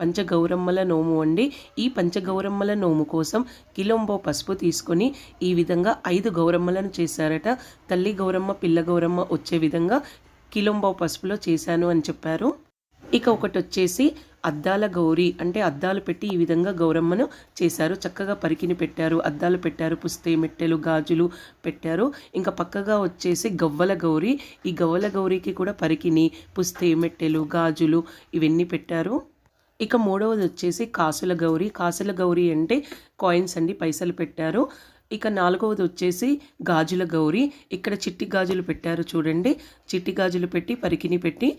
పంచగౌరమ్మల నోము అండి. ఈ పంచగౌరమ్మల నోము కోసం కిలోంబో పసుపు తీసుకొని ఈ విధంగా ఐదు గౌరమ్మలను చేశారట. తల్లి గౌరమ్మ పిల్ల గౌరమ్మ వచ్చే విధంగా కిలోంబో పసుపులో చేశాను అని చెప్పారు. ఇక ఒకటి వచ్చేసి అద్దాల గౌరి అంటే అద్దాలు పెట్టి ఈ విధంగా గౌరమ్మను చేశారు. చక్కగా పరికిని పెట్టారు. అద్దాలు పెట్టారు. పుస్తే మెట్టెలు గాజులు పెట్టారు. ఇంకా పక్కగా వచ్చేసి గవ్వల గౌరి. ఈ గవ్వల గౌరికి కూడా పరికిని పుస్తే మెట్టెలు గాజులు ఇవన్నీ పెట్టారు. ఇక మూడవది వచ్చేసి కాసుల గౌరి. కాసుల గౌరి అంటే కాయిన్స్ అండి పైసలు పెట్టారు. ఇక నాలుగవది వచ్చేసి గాజుల గౌరి. ఇక్కడ చిట్టి గాజులు పెట్టారు చూడండి. చిట్టి గాజులు పెట్టి పరికిని పెట్టి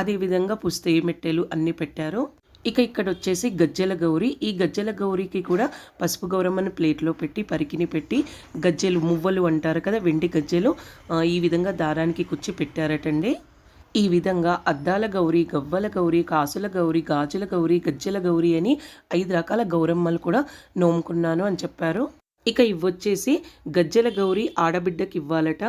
అదేవిధంగా పుస్తే మెట్టెలు అన్నీ పెట్టారు. ఇక ఇక్కడ వచ్చేసి గజ్జెల గౌరి. ఈ గజ్జెల గౌరికి కూడా పసుపు గౌరమ్మను ప్లేట్లో పెట్టి పరికిని పెట్టి గజ్జెలు మువ్వలు అంటారు కదా వెండి గజ్జెలు ఈ విధంగా దారానికి కుచ్చి పెట్టారటండి. ఈ విధంగా అద్దాల గౌరి గవ్వల గౌరి కాసుల గౌరి గాజుల గౌరి గజ్జెల గౌరి అని ఐదు రకాల గౌరమ్మలు కూడా నోముకున్నాను అని చెప్పారు. ఇక ఇవ్వొచ్చేసి గజ్జెల గౌరి ఆడబిడ్డకి ఇవ్వాలట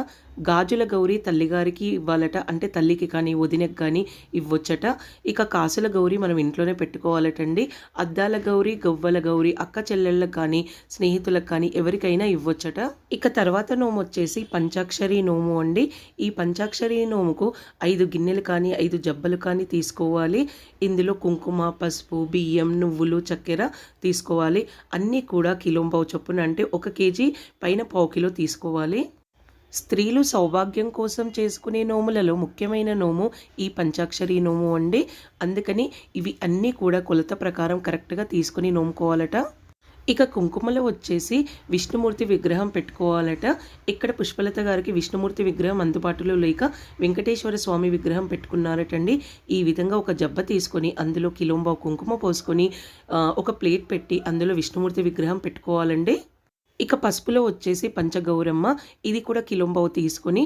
గాజుల గౌరి తల్లిగారికి ఇవ్వాలట అంటే తల్లికి కానీ వదినకి కానీ ఇవ్వొచ్చట. ఇక కాసుల గౌరి మనం ఇంట్లోనే పెట్టుకోవాలటండి. అద్దాల గౌరి గవ్వల గౌరి అక్క చెల్లెళ్ళకి కానీ స్నేహితులకు కానీ ఎవరికైనా ఇవ్వొచ్చట. ఇక తర్వాత నోము వచ్చేసి పంచాక్షరి నోము అండి. ఈ పంచాక్షరి నోముకు ఐదు గిన్నెలు కానీ ఐదు జబ్బలు కానీ తీసుకోవాలి. ఇందులో కుంకుమ పసుపు బియ్యం నువ్వులు చక్కెర తీసుకోవాలి. అన్నీ కూడా కిలోంబావు చొప్పున అంటే ఒక కేజీ పైన పావు కిలో తీసుకోవాలి. స్త్రీలు సౌభాగ్యం కోసం చేసుకునే నోములలో ముఖ్యమైన నోము ఈ పంచాక్షరి నోము అండి. అందుకని ఇవి అన్నీ కూడా కొలత ప్రకారం కరెక్ట్గా తీసుకుని నోముకోవాలట. ఇక కుంకుమలో వచ్చేసి విష్ణుమూర్తి విగ్రహం పెట్టుకోవాలట. ఇక్కడ పుష్పలత గారికి విష్ణుమూర్తి విగ్రహం అందుబాటులో లేక వెంకటేశ్వర స్వామి విగ్రహం పెట్టుకున్నారటండి. ఈ విధంగా ఒక జబ్బ తీసుకొని అందులో కిలోంబా కుంకుమ పోసుకొని ఒక ప్లేట్ పెట్టి అందులో విష్ణుమూర్తి విగ్రహం పెట్టుకోవాలండి. ఇక పసుపులో వచ్చేసి పంచగౌరమ్మ. ఇది కూడా కిలోంబావు తీసుకొని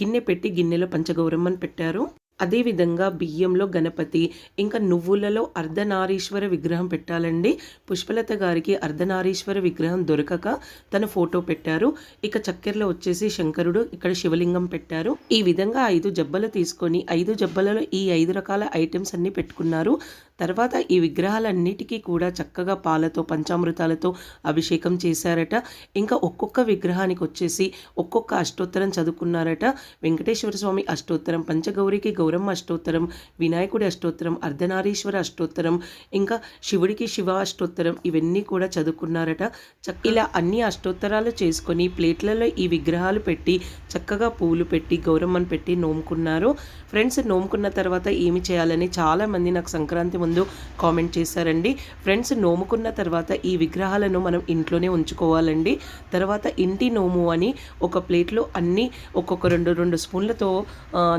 గిన్నె పెట్టి గిన్నెలో పంచగౌరమ్మని పెట్టారు. అదేవిధంగా బియ్యంలో గణపతి ఇంకా నువ్వులలో అర్ధనారీశ్వర విగ్రహం పెట్టాలండి. పుష్పలత గారికి అర్ధనారీశ్వర విగ్రహం దొరకక తన ఫోటో పెట్టారు. ఇక చక్కెరలో వచ్చేసి శంకరుడు ఇక్కడ శివలింగం పెట్టారు. ఈ విధంగా ఐదు జబ్బలు తీసుకొని ఐదు జబ్బలలో ఈ ఐదు రకాల ఐటమ్స్ అన్ని పెట్టుకున్నారు. తర్వాత ఈ విగ్రహాలన్నిటికీ కూడా చక్కగా పాలతో పంచామృతాలతో అభిషేకం చేశారట. ఇంకా ఒక్కొక్క విగ్రహానికి వచ్చేసి ఒక్కొక్క అష్టోత్తరం చదువుకున్నారట. వెంకటేశ్వర స్వామి అష్టోత్తరం పంచగౌరికి గౌరమ్మ అష్టోత్తరం వినాయకుడి అష్టోత్తరం అర్ధనారీశ్వర అష్టోత్తరం ఇంకా శివుడికి శివ అష్టోత్తరం ఇవన్నీ కూడా చదువుకున్నారట. చక్క ఇలా అన్ని అష్టోత్తరాలు చేసుకొని ప్లేట్లలో ఈ విగ్రహాలు పెట్టి చక్కగా పూలు పెట్టి గౌరమ్మను పెట్టి నోముకున్నారు. ఫ్రెండ్స్ నోముకున్న తర్వాత ఏమి చేయాలని చాలామంది నాకు సంక్రాంతి ముందు కామెంట్ చేశారండి. ఫ్రెండ్స్ నోముకున్న తర్వాత ఈ విగ్రహాలను మనం ఇంట్లోనే ఉంచుకోవాలండి. తర్వాత ఇంటి నోము అని ఒక ప్లేట్లో అన్నీ ఒక్కొక్క రెండు రెండు స్పూన్లతో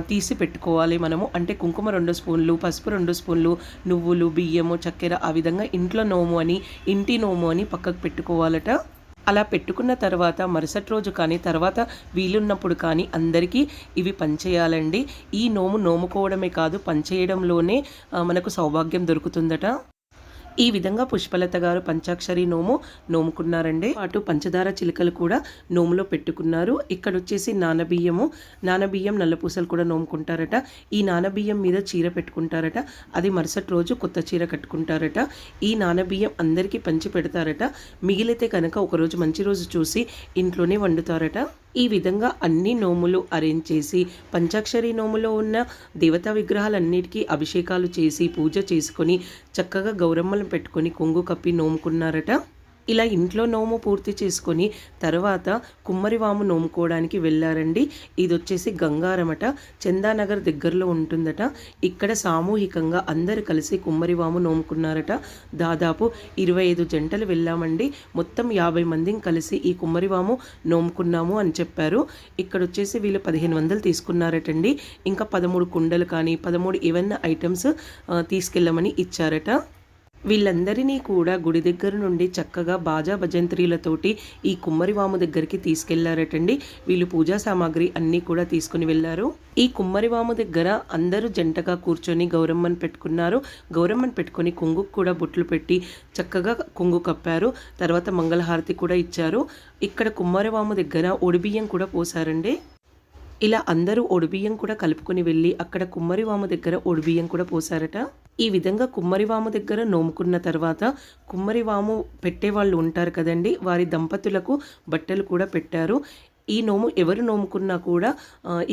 తీసి పెట్టుకోవాలి మనము. అంటే కుంకుమ రెండు స్పూన్లు పసుపు రెండు స్పూన్లు నువ్వులు బియ్యము చక్కెర ఆ విధంగా ఇంట్లో నోము అని ఇంటి నోము అని పక్కకు పెట్టుకోవాలట. అలా పెట్టుకున్న తర్వాత మరుసటి రోజు కానీ తర్వాత వీలున్నప్పుడు కానీ అందరికీ ఇవి పనిచేయాలండి. ఈ నోము నోముకోవడమే కాదు పనిచేయడంలోనే మనకు సౌభాగ్యం దొరుకుతుందట. ఈ విధంగా పుష్పలత గారు పంచాక్షరి నోము నోముకున్నారండి. అటు పంచదార చిలుకలు కూడా నోములో పెట్టుకున్నారు. ఇక్కడ వచ్చేసి నానబియ్యము. నానబియ్యం నల్లపూసలు కూడా నోముకుంటారట. ఈ నానబియ్యం మీద చీర పెట్టుకుంటారట. అది మరుసటి రోజు కొత్త చీర కట్టుకుంటారట. ఈ నానబియ్యం అందరికీ పంచి పెడతారట. మిగిలితే కనుక ఒకరోజు మంచి రోజు చూసి ఇంట్లోనే వండుతారట. ఈ విధంగా అన్ని నోములు అరేంజ్ చేసి పంచాక్షరి నోములో ఉన్న దేవతా విగ్రహాలన్నిటికీ అభిషేకాలు చేసి పూజ చేసుకొని చక్కగా గౌరమ్మలను పెట్టుకొని కొంగు కప్పి నోముకున్నారట. ఇలా ఇంట్లో నోము పూర్తి చేసుకొని తర్వాత కుమ్మరివాము నోముకోవడానికి వెళ్ళారండి. ఇది వచ్చేసి గంగారమట. చందానగర్ దగ్గరలో ఉంటుందట. ఇక్కడ సామూహికంగా అందరు కలిసి కుమ్మరివాము నోముకున్నారట. దాదాపు ఇరవై ఐదు జంటలు వెళ్ళామండి. మొత్తం యాభై మందిని కలిసి ఈ కుమ్మరివాము నోముకున్నాము అని చెప్పారు. ఇక్కడ వచ్చేసి వీళ్ళు పదిహేను వందలు తీసుకున్నారటండి. ఇంకా పదమూడు కుండలు కానీ పదమూడు ఏవైనా ఐటమ్స్ తీసుకెళ్ళమని ఇచ్చారట. వీళ్ళందరినీ కూడా గుడి దగ్గర నుండి చక్కగా బాజా భజంత్రీలతోటి ఈ కుమ్మరివాము దగ్గరికి తీసుకెళ్ళారటండి. వీళ్ళు పూజా సామాగ్రి అన్నీ కూడా తీసుకుని వెళ్ళారు. ఈ కుమ్మరివాము దగ్గర అందరూ జంటగా కూర్చొని గౌరమ్మని పెట్టుకున్నారు. గౌరమ్మని పెట్టుకొని కొంగుకు కూడా బొట్లు పెట్టి చక్కగా కొంగు కప్పారు. తర్వాత మంగళహారతి కూడా ఇచ్చారు. ఇక్కడ కుమ్మరివాము దగ్గర ఒడిబియ్యం కూడా పోసారండి. ఇలా అందరూ ఒడిబియ్యం కూడా కలుపుకొని వెళ్ళి అక్కడ కుమ్మరివాము దగ్గర ఒడిబియ్యం కూడా పోసారట. ఈ విధంగా కుమ్మరివాము దగ్గర నోముకున్న తర్వాత కుమ్మరివాము పెట్టే వాళ్ళు ఉంటారు కదండి. వారి దంపతులకు బట్టలు కూడా పెట్టారు. ఈ నోము ఎవరు నోముకున్నా కూడా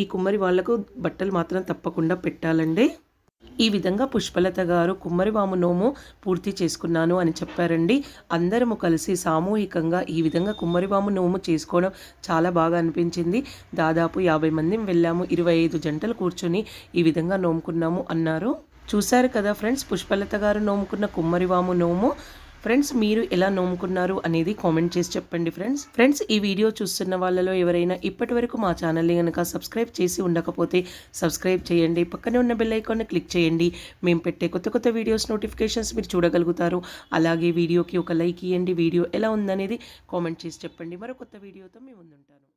ఈ కుమ్మరి వాళ్ళకు బట్టలు మాత్రం తప్పకుండా పెట్టాలండి. ఈ విధంగా పుష్పలత గారు కుమ్మరివాము నోము పూర్తి చేసుకున్నాను అని చెప్పారండి. అందరము కలిసి సామూహికంగా ఈ విధంగా కుమ్మరివాము నోము చేసుకోవడం చాలా బాగా అనిపించింది. దాదాపు యాభై మంది వెళ్ళాము. ఇరవై ఐదు జంటలు కూర్చొని ఈ విధంగా నోముకున్నాము అన్నారు. చూశారు కదా ఫ్రెండ్స్? పుష్పలత గారు నోముకున్న కుమ్మరివాము నోము. ఫ్రెండ్స్ మీరు ఎలా నోముకున్నారు అనేది కామెంట్ చేసి చెప్పండి ఫ్రెండ్స్. ఫ్రెండ్స్ ఈ వీడియో చూస్తున్న వాళ్ళలో ఎవరైనా ఇప్పటి వరకు మా ఛానల్ని కనుక సబ్స్క్రైబ్ చేసి ఉండకపోతే సబ్స్క్రైబ్ చేయండి. పక్కనే ఉన్న బెల్ ఐకాన్ని క్లిక్ చేయండి. మేము పెట్టే కొత్త కొత్త వీడియోస్ నోటిఫికేషన్స్ మీరు చూడగలుగుతారు. అలాగే వీడియోకి ఒక లైక్ ఇవ్వండి వీడియో ఎలా ఉందనేది కామెంట్ చేసి చెప్పండి. మరో కొత్త వీడియోతో మేము ఉంటాను